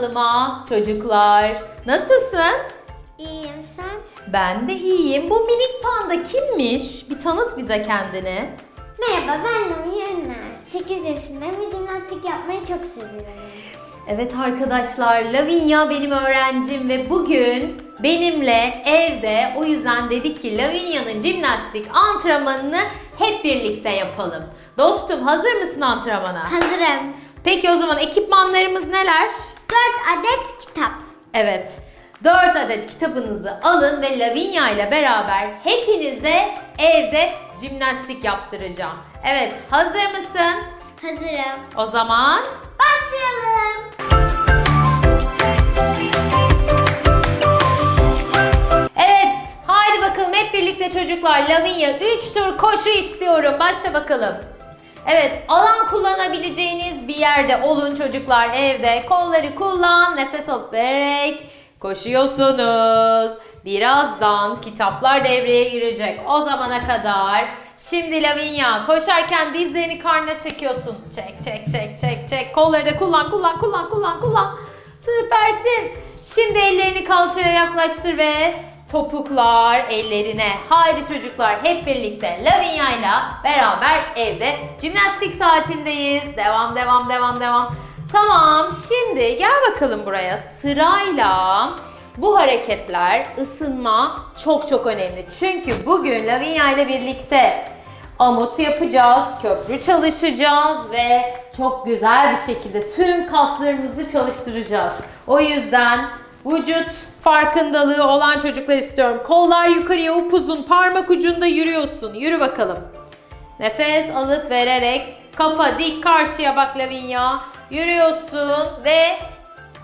kanalıma çocuklar. Nasılsın? İyiyim sen? Ben de iyiyim. Bu minik panda kimmiş? Bir tanıt bize kendini. Merhaba ben Numi Ünler. 8 yaşındayım ve jimnastik yapmayı çok seviyorum. Evet arkadaşlar, Lavinia benim öğrencim ve bugün benimle evde o yüzden dedik ki Lavinia'nın jimnastik antrenmanını hep birlikte yapalım. Dostum hazır mısın antrenmana? Hazırım. Peki o zaman ekipmanlarımız neler? 4 adet kitap. Evet. 4 adet kitabınızı alın ve Lavinia ile beraber hepinize evde jimnastik yaptıracağım. Evet, hazır mısın? Hazırım. O zaman Başlayalım. Evet, haydi bakalım hep birlikte çocuklar. Lavinia 3 tur koşu istiyorum. Başla bakalım. Evet, alan kullanabileceğiniz bir yerde olun çocuklar evde. Kolları kullan, nefes alıp vererek koşuyorsunuz. Birazdan kitaplar devreye girecek. O zamana kadar Şimdi Lavinia koşarken dizlerini karnına çekiyorsun. Çek çek çek çek çek. Kolları da kullan kullan kullan kullan kullan. Süpersin. Şimdi ellerini kalçaya yaklaştır ve topuklar ellerine. Haydi çocuklar hep birlikte Lavinia ile beraber evde jimnastik saatindeyiz. Devam devam devam devam. Tamam şimdi gel bakalım buraya sırayla bu hareketler ısınma çok çok önemli. Çünkü bugün Lavinia ile birlikte amut yapacağız, köprü çalışacağız ve çok güzel bir şekilde tüm kaslarımızı çalıştıracağız. O yüzden vücut farkındalığı olan çocuklar istiyorum. Kollar yukarıya upuzun, parmak ucunda yürüyorsun. Yürü bakalım. Nefes alıp vererek kafa dik karşıya bak Lavinia. Yürüyorsun ve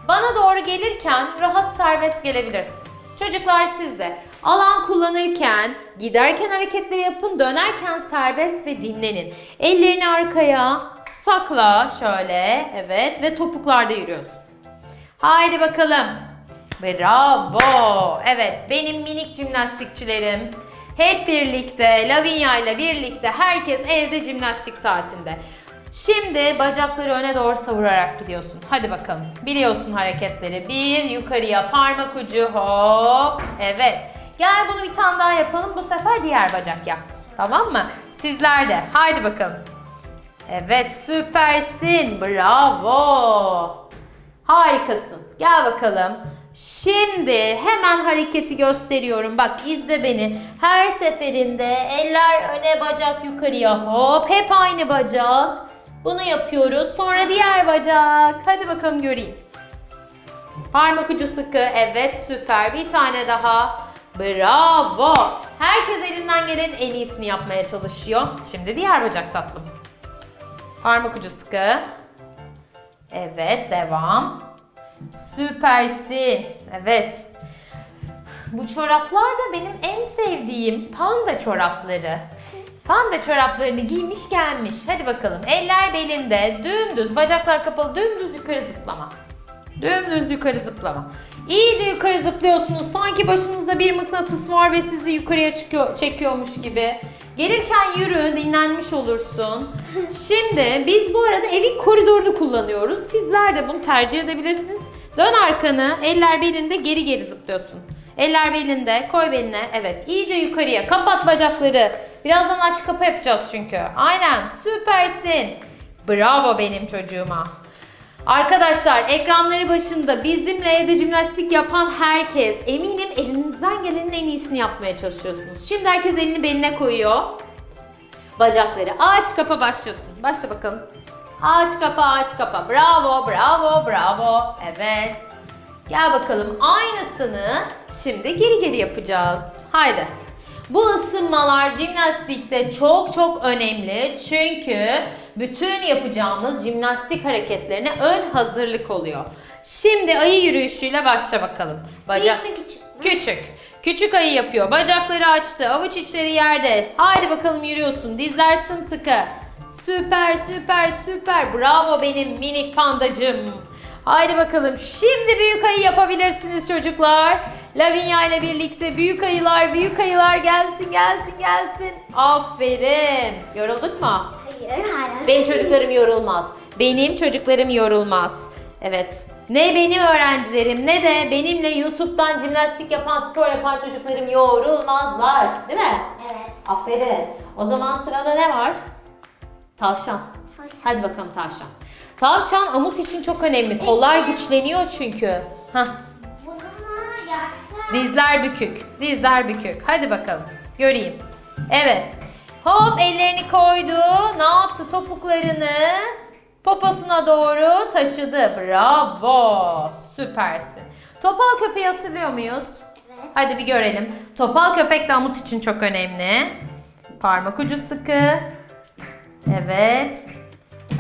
bana doğru gelirken rahat serbest gelebilirsin. Çocuklar siz de alan kullanırken giderken hareketleri yapın, dönerken serbest ve dinlenin. Ellerini arkaya sakla şöyle evet ve topuklarda yürüyorsun. Haydi bakalım. Bravo. Evet benim minik jimnastikçilerim. Hep birlikte Lavinia ile birlikte herkes evde jimnastik saatinde. Şimdi bacakları öne doğru savurarak gidiyorsun. Hadi bakalım. Biliyorsun hareketleri. Bir yukarıya parmak ucu hop. Evet. Gel bunu bir tane daha yapalım. Bu sefer diğer bacak yap. Tamam mı? Sizler de. Haydi bakalım. Evet süpersin. Bravo. Harikasın. Gel bakalım. Şimdi hemen hareketi gösteriyorum. Bak izle beni. Her seferinde eller öne bacak yukarıya hop. Hep aynı bacak. Bunu yapıyoruz. Sonra diğer bacak. Hadi bakalım göreyim. Parmak ucu sıkı. Evet süper. Bir tane daha. Bravo. Herkes elinden gelen en iyisini yapmaya çalışıyor. Şimdi diğer bacak tatlım. Parmak ucu sıkı. Evet devam. Süpersin. Evet. Bu çoraplar da benim en sevdiğim panda çorapları. Panda çoraplarını giymiş gelmiş. Hadi bakalım. Eller belinde. Dümdüz. Bacaklar kapalı. Dümdüz yukarı zıplama. Dümdüz yukarı zıplama. İyice yukarı zıplıyorsunuz. Sanki başınızda bir mıknatıs var ve sizi yukarıya çıkıyor, çekiyormuş gibi. Gelirken yürü, dinlenmiş olursun. Şimdi biz bu arada evin koridorunu kullanıyoruz. Sizler de bunu tercih edebilirsiniz. Dön arkanı, eller belinde geri geri zıplıyorsun. Eller belinde, koy beline. Evet, iyice yukarıya. Kapat bacakları. Birazdan aç kapa yapacağız çünkü. Aynen, süpersin. Bravo benim çocuğuma. Arkadaşlar ekranları başında bizimle evde jimnastik yapan herkes eminim elinizden gelenin en iyisini yapmaya çalışıyorsunuz. Şimdi herkes elini beline koyuyor. Bacakları aç kapa başlıyorsun. Başla bakalım. Aç kapa aç kapa. Bravo bravo bravo. Evet. Gel bakalım aynısını şimdi geri geri yapacağız. Haydi. Bu ısınmalar jimnastikte çok çok önemli. Çünkü bütün yapacağımız jimnastik hareketlerine ön hazırlık oluyor. Şimdi ayı yürüyüşüyle başla bakalım. Bacak Büyük mü küçük mü? Küçük. Küçük ayı yapıyor. Bacakları açtı. Avuç içleri yerde. Haydi bakalım yürüyorsun. Dizler sımsıkı. Süper süper süper. Bravo benim minik pandacım. Haydi bakalım. Şimdi büyük ayı yapabilirsiniz çocuklar. Lavinia ile birlikte büyük ayılar, büyük ayılar gelsin, gelsin, gelsin. Aferin. Yorulduk mu? Hayır hala. Benim çocuklarım yorulmaz. Benim çocuklarım yorulmaz. Evet. ne benim öğrencilerim ne de benimle YouTube'dan jimnastik yapan, spor yapan çocuklarım yorulmazlar. Değil mi? Evet. Aferin. O zaman sırada ne var? Tavşan. Hoş. Hadi bakalım tavşan. Tavşan amut için çok önemli. Kollar güçleniyor çünkü. Hah. Dizler bükük. Dizler bükük. Hadi bakalım. Göreyim. Evet. Hop ellerini koydu. Ne yaptı? Topuklarını poposuna doğru taşıdı. Bravo. Süpersin. Topal köpeği hatırlıyor muyuz? Evet. Hadi bir görelim. Topal köpek de amut için çok önemli. Parmak ucu sıkı. Evet.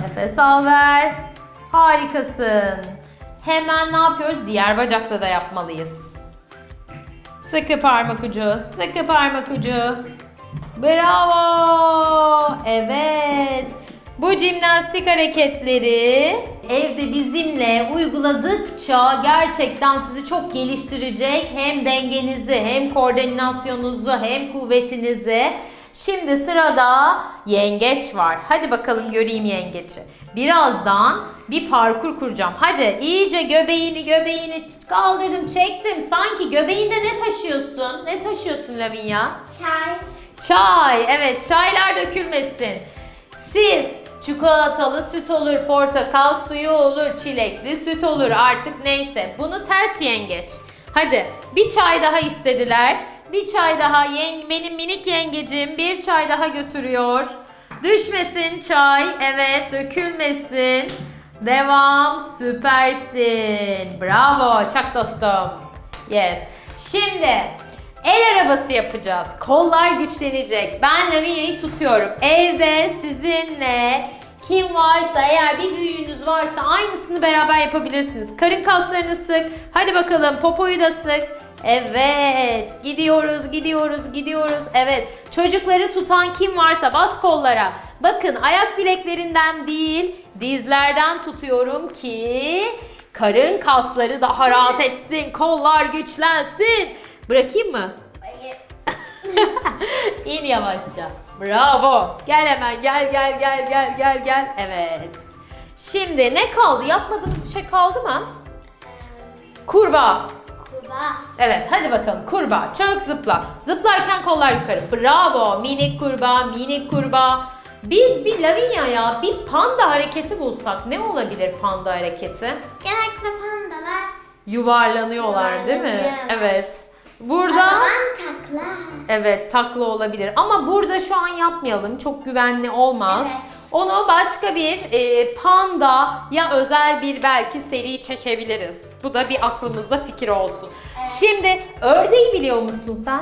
Nefes al ver. Harikasın. Hemen ne yapıyoruz? Diğer bacakta da yapmalıyız. Sıkı parmak ucu, sıkı parmak ucu. Bravo. Evet. Bu jimnastik hareketleri evde bizimle uyguladıkça gerçekten sizi çok geliştirecek. Hem dengenizi, hem koordinasyonunuzu, hem kuvvetinizi. Şimdi sırada yengeç var. Hadi bakalım göreyim yengeci. Birazdan bir parkur kuracağım. Hadi iyice göbeğini göbeğini kaldırdım çektim. Sanki göbeğinde ne taşıyorsun? Ne taşıyorsun Lavinia? Çay. Çay. Evet çaylar dökülmesin. Siz çikolatalı süt olur, portakal suyu olur, çilekli süt olur artık neyse. Bunu ters yengeç. Hadi bir çay daha istediler. Bir çay daha yeng benim minik yengecim bir çay daha götürüyor. Düşmesin çay. Evet dökülmesin. Devam. Süpersin. Bravo. Çak dostum. Yes. Şimdi el arabası yapacağız. Kollar güçlenecek. Ben Lavinia'yı tutuyorum. Evde sizinle kim varsa eğer bir büyüğünüz varsa aynısını beraber yapabilirsiniz. Karın kaslarını sık. Hadi bakalım popoyu da sık. Evet. Gidiyoruz, gidiyoruz, gidiyoruz. Evet. Çocukları tutan kim varsa bas kollara. Bakın ayak bileklerinden değil, dizlerden tutuyorum ki karın kasları daha rahat etsin, kollar güçlensin. Bırakayım mı? Hayır. İn yavaşça. Bravo. Gel hemen gel gel gel gel gel gel. Evet. Şimdi ne kaldı? Yapmadığımız bir şey kaldı mı? Kurbağa. Evet hadi bakalım kurbağa. Çok zıpla. Zıplarken kollar yukarı. Bravo. Minik kurbağa, minik kurbağa. Biz bir Lavinia'ya bir panda hareketi bulsak ne olabilir panda hareketi? Genellikle pandalar Yuvarlanıyorlar değil mi? Yuvarlanıyor. Evet. Burada takla. Evet takla olabilir ama burada şu an yapmayalım çok güvenli olmaz. Evet. Onu başka bir e, panda ya özel bir belki seri çekebiliriz. Bu da bir aklımızda fikir olsun. Evet. Şimdi ördeği biliyor musun sen?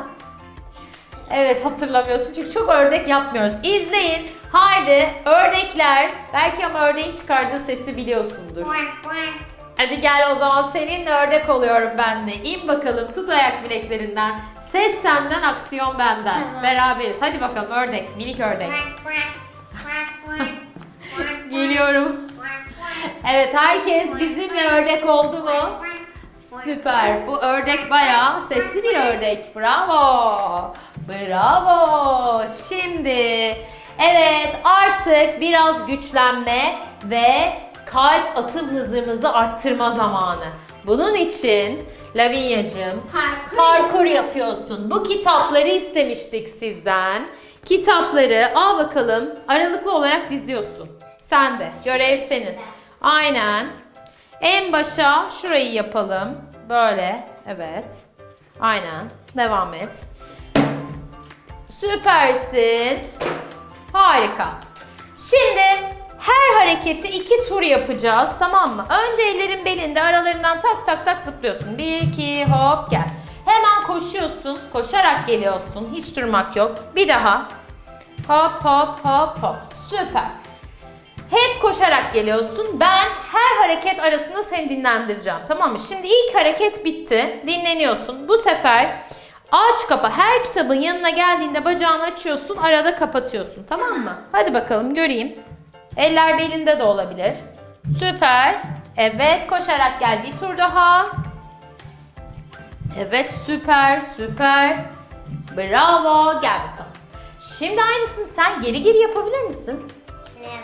Evet hatırlamıyorsun çünkü çok ördek yapmıyoruz. İzleyin. Haydi ördekler. Belki ama ördeğin çıkardığı sesi biliyorsundur. Hadi gel o zaman seninle ördek oluyorum ben de. İn bakalım tut ayak bileklerinden. Ses senden aksiyon benden. Beraberiz. Hadi bakalım ördek minik ördek. Geliyorum. Evet herkes bizimle ördek oldu mu? Süper. Bu ördek bayağı sesli bir ördek. Bravo. Bravo. Şimdi evet artık biraz güçlenme ve kalp atım hızımızı arttırma zamanı. Bunun için Lavinia'cığım Parkur. parkur yapıyorsun. Bu kitapları istemiştik sizden. Kitapları al bakalım aralıklı olarak diziyorsun. Sen de. Görev senin. Aynen. En başa şurayı yapalım. Böyle. Evet. Aynen. Devam et. Süpersin. Harika. Şimdi her hareketi iki tur yapacağız tamam mı? Önce ellerin belinde aralarından tak tak tak zıplıyorsun. Bir iki hop gel. Koşuyorsun. Koşarak geliyorsun. Hiç durmak yok. Bir daha. Hop hop hop hop. Süper. Hep koşarak geliyorsun. Ben her hareket arasında seni dinlendireceğim. Tamam mı? Şimdi ilk hareket bitti. Dinleniyorsun. Bu sefer aç kapa. Her kitabın yanına geldiğinde bacağını açıyorsun. Arada kapatıyorsun. Tamam mı? Hadi bakalım göreyim. Eller belinde de olabilir. Süper. Evet koşarak gel bir tur daha. Evet süper süper. Bravo. Gel bakalım. Şimdi aynısını sen geri geri yapabilir misin?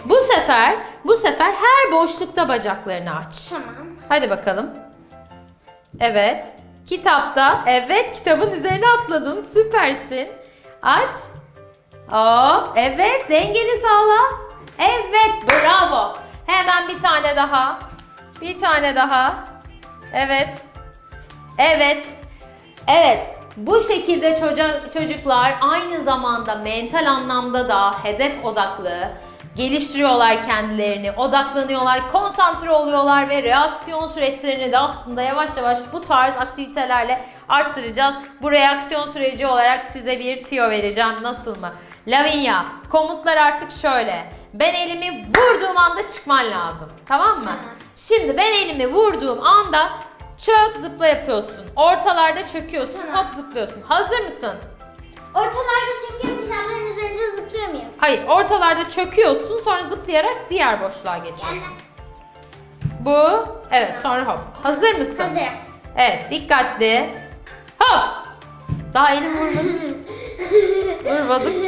Bu sefer, bu sefer her boşlukta bacaklarını aç. Tamam. Hadi bakalım. Evet. Kitapta. Evet kitabın üzerine atladın. Süpersin. Aç. Hop. Evet dengeni sağla. Evet bravo. Hemen bir tane daha. Bir tane daha. Evet. Evet. Evet. Bu şekilde çoca- çocuklar aynı zamanda mental anlamda da hedef odaklı geliştiriyorlar kendilerini, odaklanıyorlar, konsantre oluyorlar ve reaksiyon süreçlerini de aslında yavaş yavaş bu tarz aktivitelerle arttıracağız. Bu reaksiyon süreci olarak size bir tüyo vereceğim. Nasıl mı? Lavinia, komutlar artık şöyle. Ben elimi vurduğum anda çıkman lazım. Tamam mı? Şimdi ben elimi vurduğum anda çök zıpla yapıyorsun. Ortalarda çöküyorsun, Tamam. hop zıplıyorsun. Hazır mısın? Ortalarda çekiyorum kitapların üzerinde zıplıyor muyum? Hayır, ortalarda çöküyorsun, sonra zıplayarak diğer boşluğa geçiyorsun. Yani Bu, evet sonra hop. Hazır mısın? hazırım. Evet, dikkatli. Hop! Daha elim vurmadı. Vurmadım.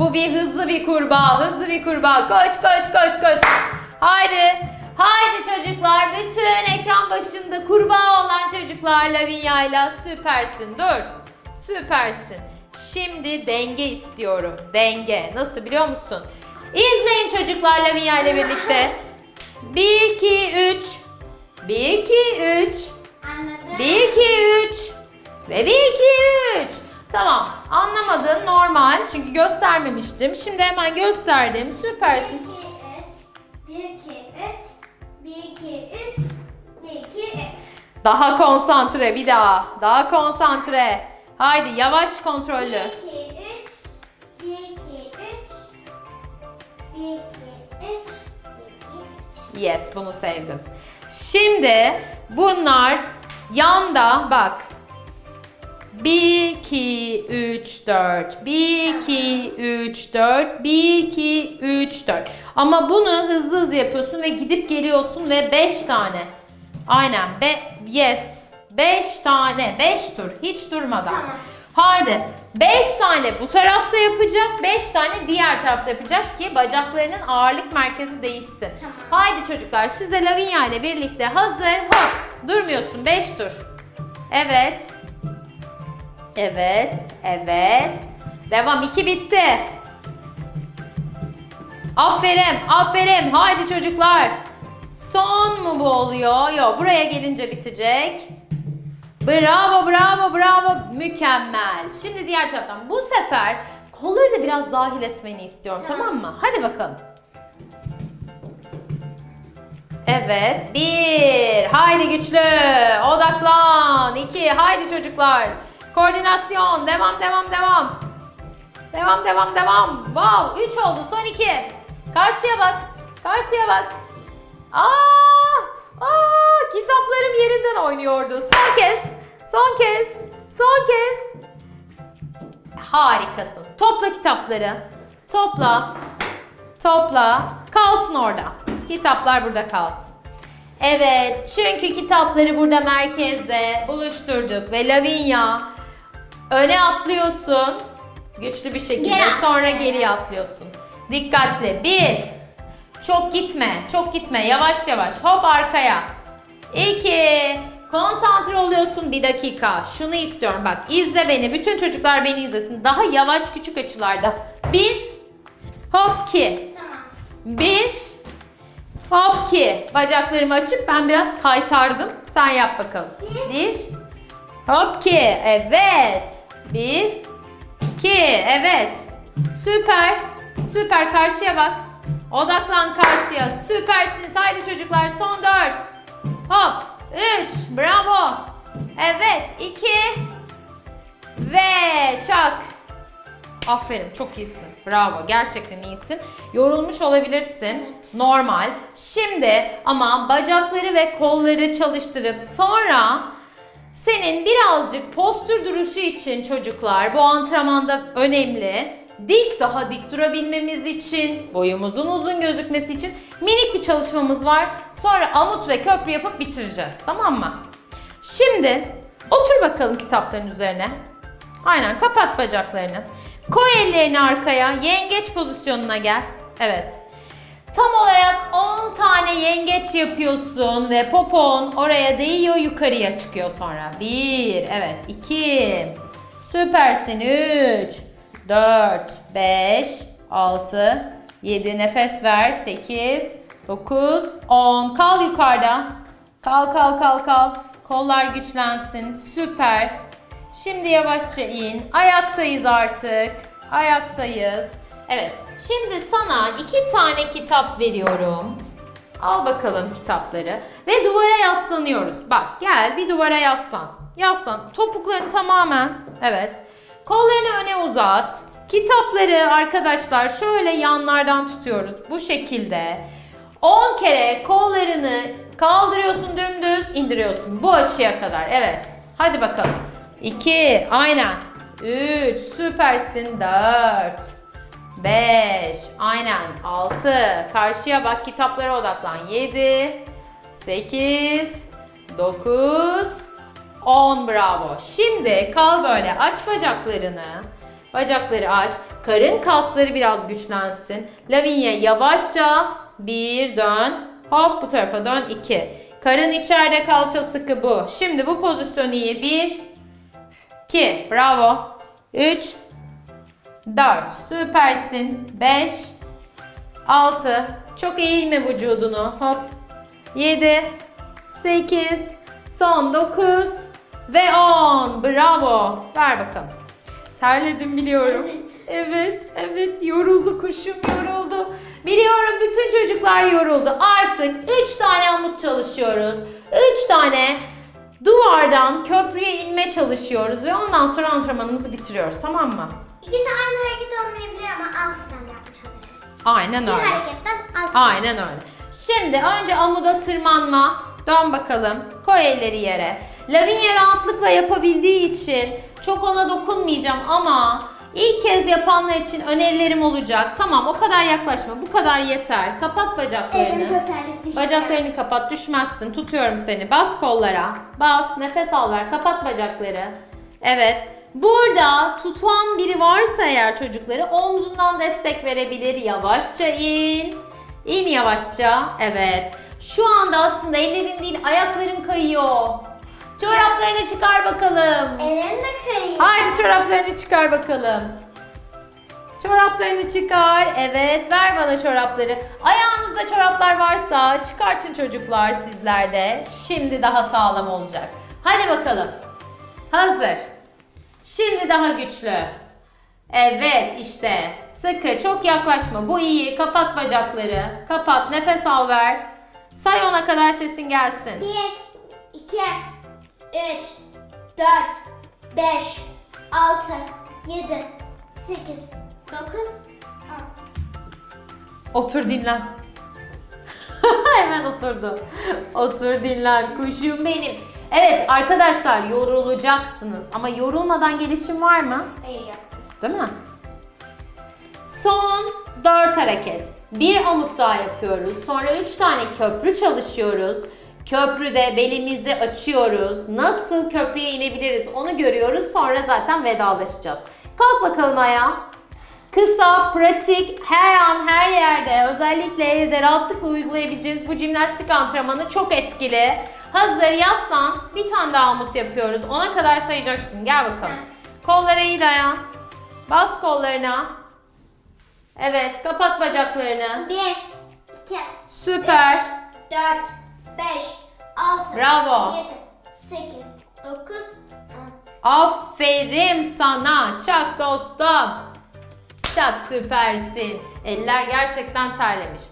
Bu bir hızlı bir kurbağa, hızlı bir kurbağa. Koş koş koş koş. Haydi. Haydi çocuklar. Bütün ekran başında kurbağa olan çocuklar Lavinia ile süpersin. Dur. Süpersin. Şimdi denge istiyorum. Denge. Nasıl biliyor musun? İzleyin çocuklar Lavinia ile birlikte. 1 2 3 1 2 3 Anladım. 1 2 3 ve 1 2 3. Tamam. Anlamadın normal. Çünkü göstermemiştim. Şimdi hemen gösterdim. Süpersin. 1, 2, 3. 1, 2, 3. 1, 2, 3. 1, 2, 3. Daha konsantre bir daha. Daha konsantre. Haydi yavaş 1, kontrollü. 2, 3. 1, 2, 3. 1, 2, 3. 1, 2, 3. Yes bunu sevdim. Şimdi bunlar yanda bak. 1 2 3 4 1 2 3 4 1 2 3 4 Ama bunu hızlı hızlı yapıyorsun ve gidip geliyorsun ve 5 tane. Aynen. Be yes. 5 tane. 5 tur. Hiç durmadan. Tamam. Haydi. 5 tane bu tarafta yapacak. 5 tane diğer tarafta yapacak ki bacaklarının ağırlık merkezi değişsin. Tamam. Haydi çocuklar size Lavinia ile birlikte hazır. Hop. Durmuyorsun. 5 tur. Evet. Evet. Evet. Devam. 2 bitti. Aferin. Aferin. Haydi çocuklar. Son mu bu oluyor? Yok. Buraya gelince bitecek. Bravo, bravo, bravo. Mükemmel. Şimdi diğer taraftan. Bu sefer kolları da biraz dahil etmeni istiyorum. Tamam, Tamam. mı? Hadi bakalım. Evet. Bir. Haydi güçlü. Odaklan. İki. Haydi çocuklar. Koordinasyon. Devam, devam, devam. Devam, devam, devam. Wow. Üç oldu. Son iki. Karşıya bak. Karşıya bak. Aa! Aa! Kitaplarım yerinden oynuyordu. Son kez. Son kez. Son kez. Harikasın. Topla kitapları. Topla. Topla. Kalsın orada. Kitaplar burada kalsın. Evet, çünkü kitapları burada merkezde buluşturduk ve Lavinia öne atlıyorsun. Güçlü bir şekilde Geri sonra geriye atlıyorsun. Dikkatli. Bir. Çok gitme. Çok gitme. Yavaş yavaş. Hop arkaya. İki. Konsantre oluyorsun bir dakika. Şunu istiyorum bak. izle beni. Bütün çocuklar beni izlesin. Daha yavaş küçük açılarda. Bir. Hop iki. Tamam. Bir. Hop ki. Bacaklarımı açıp ben biraz kaytardım. Sen yap bakalım. Bir. Hop ki. Evet. Bir. iki. Evet. Süper. Süper. Karşıya bak. Odaklan karşıya. Süpersiniz. Haydi çocuklar. Son dört. Hop. Üç. Bravo. Evet. iki. Ve çak. Aferin çok iyisin. Bravo gerçekten iyisin. Yorulmuş olabilirsin. Normal. Şimdi ama bacakları ve kolları çalıştırıp sonra senin birazcık postür duruşu için çocuklar bu antrenmanda önemli. Dik daha dik durabilmemiz için, boyumuzun uzun gözükmesi için minik bir çalışmamız var. Sonra amut ve köprü yapıp bitireceğiz. Tamam mı? Şimdi otur bakalım kitapların üzerine. Aynen kapat bacaklarını. Koy ellerini arkaya. Yengeç pozisyonuna gel. Evet. Tam olarak 10 tane yengeç yapıyorsun ve popon oraya değiyor yukarıya çıkıyor sonra. 1, evet 2, süpersin 3, 4, 5, 6, 7 nefes ver 8, 9, 10. Kal yukarıda. Kal kal kal kal. Kollar güçlensin. Süper. Şimdi yavaşça in. Ayaktayız artık. Ayaktayız. Evet. Şimdi sana iki tane kitap veriyorum. Al bakalım kitapları. Ve duvara yaslanıyoruz. Bak gel bir duvara yaslan. Yaslan. Topuklarını tamamen. Evet. Kollarını öne uzat. Kitapları arkadaşlar şöyle yanlardan tutuyoruz. Bu şekilde. 10 kere kollarını kaldırıyorsun dümdüz indiriyorsun. Bu açıya kadar. Evet. Hadi bakalım. 2. Aynen. 3. Süpersin. 4. 5. Aynen. 6. Karşıya bak kitaplara odaklan. 7. 8. 9. 10 bravo. Şimdi kal böyle aç bacaklarını. Bacakları aç. Karın kasları biraz güçlensin. Lavinia yavaşça bir dön. Hop bu tarafa dön. 2. Karın içeride kalça sıkı bu. Şimdi bu pozisyon iyi. 1 2. Bravo. 3 4. Süpersin. 5 6. Çok eğilme vücudunu. Hop. 7 8 Son 9 ve 10. Bravo. Ver bakalım. Terledim biliyorum. Evet, evet. Yoruldu kuşum yoruldu. Biliyorum bütün çocuklar yoruldu. Artık 3 tane amut çalışıyoruz. 3 tane duvardan köprüye inme çalışıyoruz ve ondan sonra antrenmanımızı bitiriyoruz. Tamam mı? İkisi aynı hareket olmayabilir ama altı tane yapmış oluruz. Aynen Bir öyle. hareketten altı Aynen öyle. Şimdi önce amuda tırmanma. Dön bakalım. Koy elleri yere. Lavinia rahatlıkla yapabildiği için çok ona dokunmayacağım ama ilk kez yapanlar için önerilerim olacak. Tamam o kadar yaklaşma. Bu kadar yeter. Kapat bacaklarını. Elim terlik düştü. Bacaklarını kapat düşmezsin. Tutuyorum seni. Bas kollara. Bas. Nefes al ver. Kapat bacakları. Evet. Burada tutan biri varsa eğer çocukları omzundan destek verebilir. Yavaşça in. İn yavaşça. Evet. Şu anda aslında ellerin değil ayakların kayıyor. Çoraplarını çıkar bakalım. Elim de kayıyor. Haydi çoraplarını çıkar bakalım. Çoraplarını çıkar. Evet ver bana çorapları. Ayağınızda çoraplar varsa çıkartın çocuklar sizler de. Şimdi daha sağlam olacak. Hadi bakalım. Hazır. Şimdi daha güçlü. Evet işte. Sıkı çok yaklaşma. Bu iyi. Kapat bacakları. Kapat. Nefes al ver. Say ona kadar sesin gelsin. Bir, iki, üç, dört, beş, altı, yedi, sekiz, dokuz, on. Otur dinlen. Hemen oturdu. Otur dinlen kuşum benim. Evet arkadaşlar yorulacaksınız ama yorulmadan gelişim var mı? Hayır yaptım. Değil mi? Son 4 hareket. Bir amut daha yapıyoruz. Sonra 3 tane köprü çalışıyoruz. Köprüde belimizi açıyoruz. Nasıl köprüye inebiliriz onu görüyoruz. Sonra zaten vedalaşacağız. Kalk bakalım ayağa. Kısa, pratik, her an her yerde özellikle evde rahatlıkla uygulayabileceğiniz bu jimnastik antrenmanı çok etkili. Hazır yaslan. Bir tane daha amut yapıyoruz. Ona kadar sayacaksın. Gel bakalım. Kollara iyi dayan. Bas kollarına. Evet, kapat bacaklarını. Bir, iki, Süper. üç, dört, beş, altı, Bravo. yedi, sekiz, dokuz, on. Aferin sana. Çak dostum. Çak süpersin. Eller gerçekten terlemiş.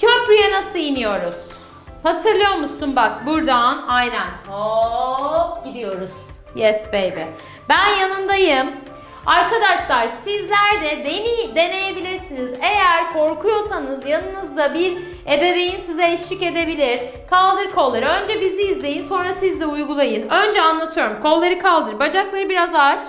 Köprüye nasıl iniyoruz? Hatırlıyor musun bak buradan aynen hop gidiyoruz. Yes baby. Ben yanındayım. Arkadaşlar sizler de deney, deneyebilirsiniz. Eğer korkuyorsanız yanınızda bir ebeveyn size eşlik edebilir. Kaldır kolları. Önce bizi izleyin sonra siz de uygulayın. Önce anlatıyorum. Kolları kaldır. Bacakları biraz aç.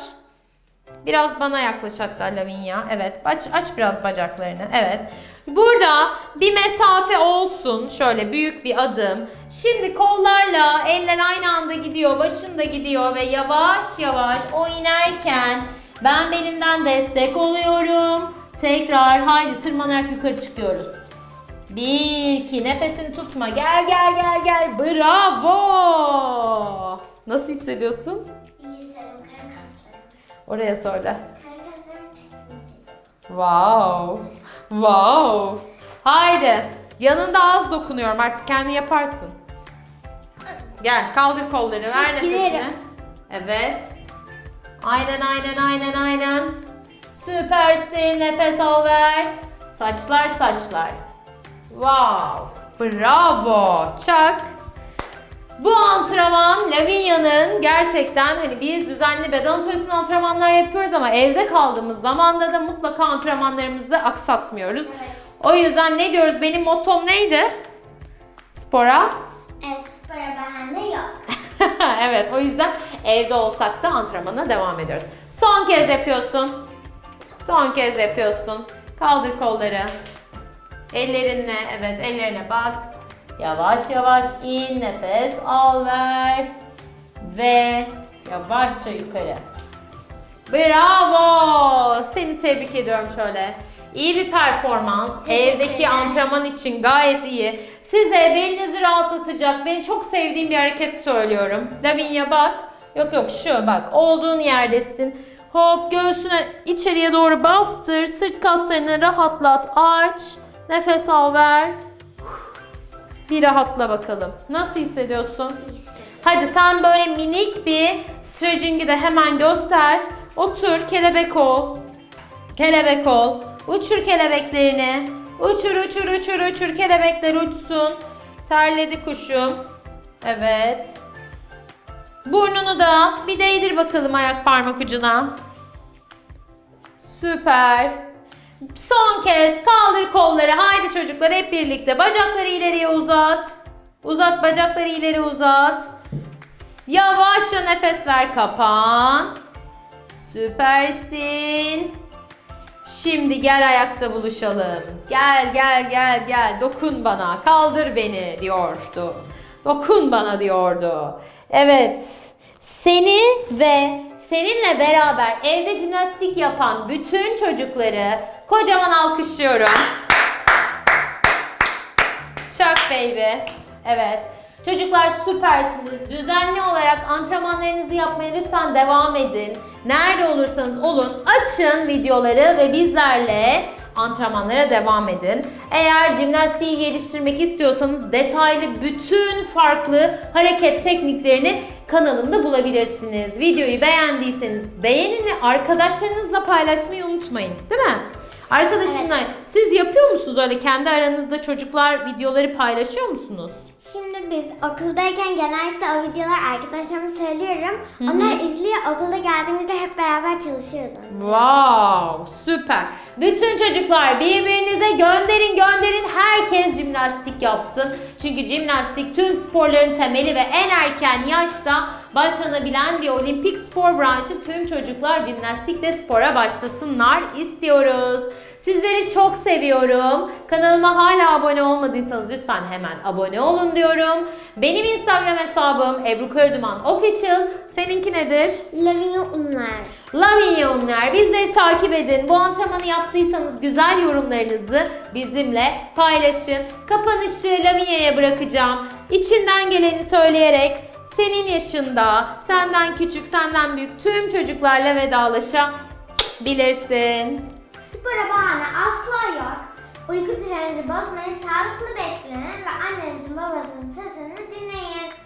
Biraz bana yaklaş hatta Lavinia. Evet aç, aç biraz bacaklarını. Evet. Burada bir mesafe olsun. Şöyle büyük bir adım. Şimdi kollarla eller aynı anda gidiyor. Başında gidiyor ve yavaş yavaş o inerken Ben belinden destek oluyorum. Tekrar haydi tırmanarak yukarı çıkıyoruz. Bir, iki, nefesini tutma. Gel, gel, gel, gel. Bravo. Nasıl hissediyorsun? Oraya çıktığını hissediyorum. Wow. Wow. Haydi. Yanında az dokunuyorum. Artık kendi yaparsın. Gel kaldır kolları. Ver nefesini. Giderim. Evet. Aynen aynen aynen aynen. Süpersin. Nefes al ver. Saçlar saçlar. Wow. Bravo. Çak. Bu antrenman Lavinia'nın gerçekten hani biz düzenli beden atölyesinde antrenmanlar yapıyoruz ama evde kaldığımız zamanda da mutlaka antrenmanlarımızı aksatmıyoruz. O yüzden ne diyoruz? Benim mottom neydi? Spora. Evet spora bahane yok. evet o yüzden evde olsak da antrenmana devam ediyoruz. Son kez yapıyorsun. Son kez yapıyorsun. Kaldır kolları. Ellerinle evet ellerine bak. Yavaş yavaş in nefes al ver. Ve yavaşça yukarı. Bravo! Seni tebrik ediyorum şöyle. İyi bir performans. Evdeki antrenman için gayet iyi. Size belinizi rahatlatacak, benim çok sevdiğim bir hareket söylüyorum. Lavinia bak. Yok yok şu bak. Olduğun yerdesin. Hop göğsüne içeriye doğru bastır. Sırt kaslarını rahatlat. Aç. Nefes al ver. Bir rahatla bakalım. Nasıl hissediyorsun? Hadi sen böyle minik bir stretching'i de hemen göster. Otur, kelebek ol. Kelebek ol. Uçur kelebeklerini. Uçur, uçur, uçur, uçur. Kelebekler uçsun. Terledi kuşum. Evet. Burnunu da bir değdir bakalım ayak parmak ucuna. Süper. Son kez kaldır kolları. Haydi çocuklar hep birlikte. Bacakları ileriye uzat. Uzat bacakları ileri uzat. Yavaşça nefes ver kapan. Süpersin. Şimdi gel ayakta buluşalım. Gel gel gel gel dokun bana kaldır beni diyordu. Dokun bana diyordu. Evet seni ve seninle beraber evde jimnastik yapan bütün çocukları kocaman alkışlıyorum. Çak baby. Evet. Çocuklar süpersiniz. Düzenli olarak antrenmanlarınızı yapmaya lütfen devam edin. Nerede olursanız olun açın videoları ve bizlerle antrenmanlara devam edin. Eğer jimnastiği geliştirmek istiyorsanız detaylı bütün farklı hareket tekniklerini kanalımda bulabilirsiniz. Videoyu beğendiyseniz beğenin ve arkadaşlarınızla paylaşmayı unutmayın. Değil mi? Arkadaşınlar siz yapıyor musunuz öyle kendi aranızda çocuklar videoları paylaşıyor musunuz? Şimdi biz okuldayken genellikle o videolar arkadaşlarıma söylüyorum. Onlar izliyor. Okulda geldiğimizde hep beraber çalışıyoruz. Wow, süper. Bütün çocuklar birbirinize gönderin gönderin herkes jimnastik yapsın. Çünkü jimnastik tüm sporların temeli ve en erken yaşta başlanabilen bir olimpik spor branşı tüm çocuklar jimnastikle spora başlasınlar istiyoruz. Sizleri çok seviyorum. Kanalıma hala abone olmadıysanız lütfen hemen abone olun diyorum. Benim Instagram hesabım Ebru Kırduman Official. Seninki nedir? Lavinia Unlar. Lavinia Unler bizleri takip edin. Bu antrenmanı yaptıysanız güzel yorumlarınızı bizimle paylaşın. Kapanışı Lavinia'ya bırakacağım. İçinden geleni söyleyerek senin yaşında, senden küçük, senden büyük tüm çocuklarla vedalaşabilirsin. Bunlara bahane asla yok. Uyku düzeninizi bozmayın, sağlıklı beslenin ve annenizin babanızın sözünü dinleyin.